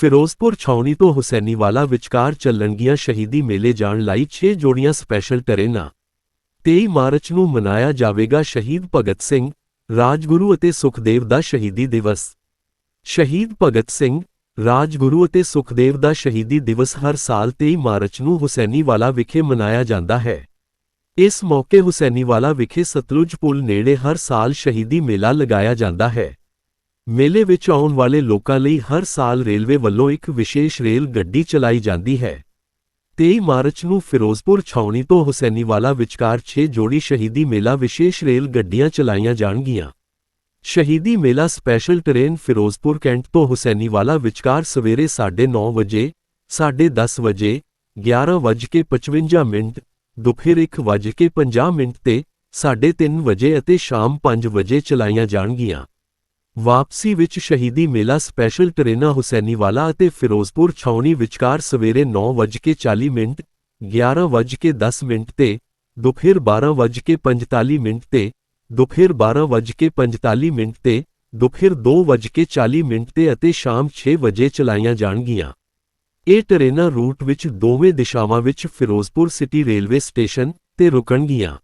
ਫਿਰੋਜ਼ਪੁਰ ਛਾਉਣੀ ਤੋਂ ਹੁਸੈਨੀਵਾਲਾ ਵਿਚਕਾਰ ਚੱਲਣਗੀਆਂ ਸ਼ਹੀਦੀ ਮੇਲੇ ਜਾਣ ਲਈ 6 ਜੋੜੀਆਂ ਸਪੈਸ਼ਲ ਟਰੇਨਾਂ। 23 ਮਾਰਚ ਨੂੰ ਮਨਾਇਆ ਜਾਵੇਗਾ ਸ਼ਹੀਦ ਭਗਤ ਸਿੰਘ, ਰਾਜਗੁਰੂ ਅਤੇ ਸੁਖਦੇਵ ਦਾ ਸ਼ਹੀਦੀ ਦਿਵਸ। ਸ਼ਹੀਦ ਭਗਤ ਸਿੰਘ, ਰਾਜਗੁਰੂ ਅਤੇ ਸੁਖਦੇਵ ਦਾ ਸ਼ਹੀਦੀ ਦਿਵਸ ਹਰ ਸਾਲ 23 ਮਾਰਚ ਨੂੰ ਹੁਸੈਨੀਵਾਲਾ ਵਿਖੇ ਮਨਾਇਆ ਜਾਂਦਾ ਹੈ। ਇਸ ਮੌਕੇ ਹੁਸੈਨੀਵਾਲਾ ਵਿਖੇ ਸਤਲੁਜ ਪੁਲ ਨੇੜੇ ਹਰ ਸਾਲ ਸ਼ਹੀਦੀ ਮੇਲਾ ਲਗਾਇਆ ਜਾਂਦਾ ਹੈ। ਮੇਲੇ ਵਿੱਚ ਆਉਣ ਵਾਲੇ ਲੋਕਾਂ ਲਈ ਹਰ ਸਾਲ ਰੇਲਵੇ ਵੱਲੋਂ ਇੱਕ ਵਿਸ਼ੇਸ਼ ਰੇਲ ਗੱਡੀ ਚਲਾਈ ਜਾਂਦੀ ਹੈ। 23 ਮਾਰਚ ਨੂੰ ਫਿਰੋਜ਼ਪੁਰ ਛਾਉਣੀ ਤੋਂ ਹੁਸੈਨੀਵਾਲਾ ਵਿਚਕਾਰ 6 ਜੋੜੀ ਸ਼ਹੀਦੀ ਮੇਲਾ ਵਿਸ਼ੇਸ਼ ਰੇਲ ਗੱਡੀਆਂ ਚਲਾਈਆਂ ਜਾਣਗੀਆਂ। ਸ਼ਹੀਦੀ ਮੇਲਾ ਸਪੈਸ਼ਲ ਟ੍ਰੇਨ ਫਿਰੋਜ਼ਪੁਰ ਕੈਂਟ ਤੋਂ ਹੁਸੈਨੀਵਾਲਾ ਵਿਚਕਾਰ ਸਵੇਰੇ 9:30 ਵਜੇ 10:30 ਵਜੇ 11:55 ਮਿੰਟ, ਦੁਪਹਿਰ 1:50 ਮਿੰਟ ਤੇ 3:30 ਵਜੇ ਅਤੇ ਸ਼ਾਮ 5 ਵਜੇ ਚਲਾਈਆਂ ਜਾਣਗੀਆਂ। ਵਾਪਸੀ ਵਿੱਚ ਸ਼ਹੀਦੀ ਮੇਲਾ ਸਪੈਸ਼ਲ ਟ੍ਰੇਨਾਂ ਹੁਸੈਨੀਵਾਲਾ ਅਤੇ ਫਿਰੋਜ਼ਪੁਰ ਛਾਉਣੀ ਵਿਚਕਾਰ ਸਵੇਰੇ 9:40 ਮਿੰਟ 11:10 ਮਿੰਟ ਤੇ, ਦੁਪਹਿਰ 12:45 ਮਿੰਟ ਤੇ, ਦੁਪਹਿਰ 12:45 ਮਿੰਟ ਤੇ, ਦੁਪਹਿਰ 2:40 ਮਿੰਟ ਤੇ ਅਤੇ ਸ਼ਾਮ 6 ਵਜੇ ਚਲਾਈਆਂ ਜਾਣਗੀਆਂ। ਇਹ ਟ੍ਰੇਨਾਂ ਰੂਟ ਵਿੱਚ ਦੋਵੇਂ ਦਿਸ਼ਾਵਾਂ ਵਿੱਚ ਫਿਰੋਜ਼ਪੁਰ ਸਿਟੀ ਰੇਲਵੇ ਸਟੇਸ਼ਨ ਤੇ ਰੁਕਣਗੀਆਂ।